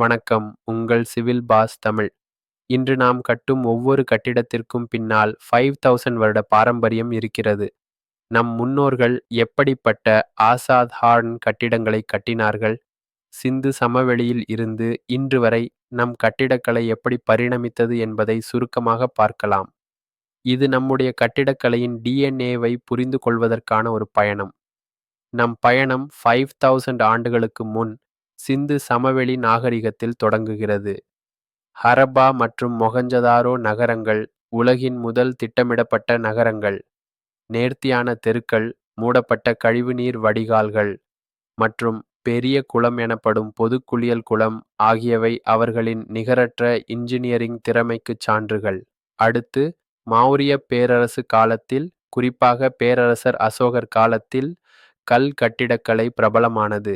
வணக்கம். உங்கள் civil pass Tamil. இன்று நாம் கட்டும் ஒவ்வொரு கட்டிடத்திற்கும் பின்னால் ஃபைவ் தௌசண்ட் வருட பாரம்பரியம் இருக்கிறது. நம் முன்னோர்கள் எப்படிப்பட்ட ஆசாத் ஹார்ன் கட்டிடங்களை கட்டினார்கள்? சிந்து சமவெளியில் இருந்து இன்று வரை நம் கட்டிடக்கலை எப்படி பரிணமித்தது என்பதை சுருக்கமாக பார்க்கலாம். இது நம்முடைய கட்டிடக்கலையின் டிஎன்ஏவை புரிந்து கொள்வதற்கான ஒரு பயணம். நம் பயணம் ஃபைவ் தௌசண்ட் ஆண்டுகளுக்கு முன் சிந்து சமவெளி நாகரிகத்தில் தொடங்குகிறது. ஹரப்பா மற்றும் மொகஞ்சதாரோ நகரங்கள் உலகின் முதல் திட்டமிடப்பட்ட நகரங்கள். நேர்த்தியான தெருக்கள் மூடப்பட்ட கழிவுநீர் வடிகால்கள் மற்றும் பெரிய குளம் எனப்படும் பொது குளியல் குளம் ஆகியவை அவர்களின் நிகரற்ற இன்ஜினியரிங் திறமைக்கு சான்றுகள். அடுத்து மௌரிய பேரரசு காலத்தில் குறிப்பாக பேரரசர் அசோகர் காலத்தில் கல் கட்டிடக்கலை பிரபலமானது.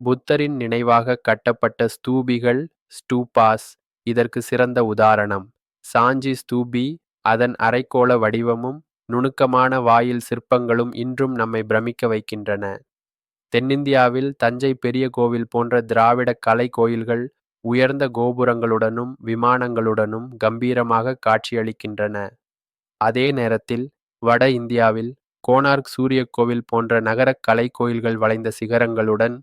புத்தரின் நினைவாக கட்டப்பட்ட ஸ்தூபிகள் ஸ்டூபாஸ் இதற்கு சிறந்த உதாரணம். சாஞ்சி ஸ்தூபி அதன் அரைக்கோள வடிவமும் நுணுக்கமான வாயில் சிற்பங்களும் இன்றும் நம்மை பிரமிக்க வைக்கின்றன. தென்னிந்தியாவில் தஞ்சை பெரிய கோவில் போன்ற திராவிட கலை கோயில்கள் உயர்ந்த கோபுரங்களுடனும் விமானங்களுடனும் கம்பீரமாக காட்சியளிக்கின்றன. அதே நேரத்தில் வட இந்தியாவில் கோனார்க் சூரிய கோவில் போன்ற நகர கலை கோயில்கள் வளைந்த சிகரங்களுடன்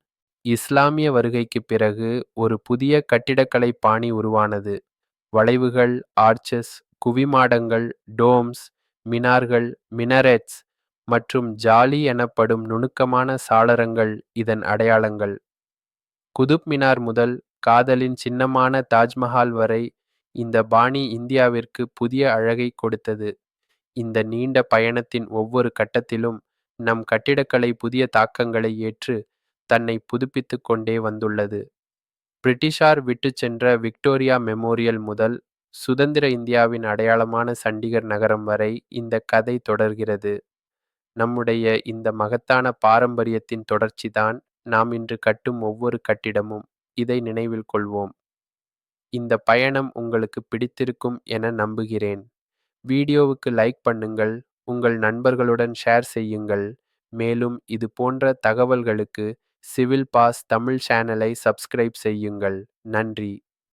இஸ்லாமிய வருகைக்குப் பிறகு ஒரு புதிய கட்டிடக்கலை பாணி உருவானது. வளைவுகள், ஆர்ச்சஸ், குவிமாடங்கள், டோம்ஸ், மினார்கள், மினரெட்ஸ் மற்றும் ஜாலி எனப்படும் நுணுக்கமான சாளரங்கள் இதன் அடையாளங்கள். குதுப் மினார் முதல் காதலின் சின்னமான தாஜ்மஹால் வரை இந்த பாணி இந்தியாவிற்கு புதிய அழகை கொடுத்தது. இந்த நீண்ட பயணத்தின் ஒவ்வொரு கட்டத்திலும் நம் கட்டிடக்கலை புதிய தாக்கங்களை ஏற்று தன்னை புதுப்பித்து கொண்டே வந்துள்ளது. பிரிட்டிஷார் விட்டு சென்ற விக்டோரியா மெமோரியல் முதல் சுதந்திர இந்தியாவின் அடையாளமான சண்டிகர் நகரம் வரை இந்த கதை தொடர்கிறது. நம்முடைய இந்த மகத்தான பாரம்பரியத்தின் தொடர்ச்சிதான் நாம் இன்று கட்டும் ஒவ்வொரு கட்டிடமும். இதை நினைவில் கொள்வோம். இந்த பயணம் உங்களுக்கு பிடித்திருக்கும் என நம்புகிறேன். வீடியோவுக்கு லைக் பண்ணுங்கள், உங்கள் நண்பர்களுடன் ஷேர் செய்யுங்கள். மேலும் இது போன்ற தகவல்களுக்கு சிவில் பாஸ் தமிழ் சேனலை சப்ஸ்கிரைப் செய்யுங்கள். நன்றி.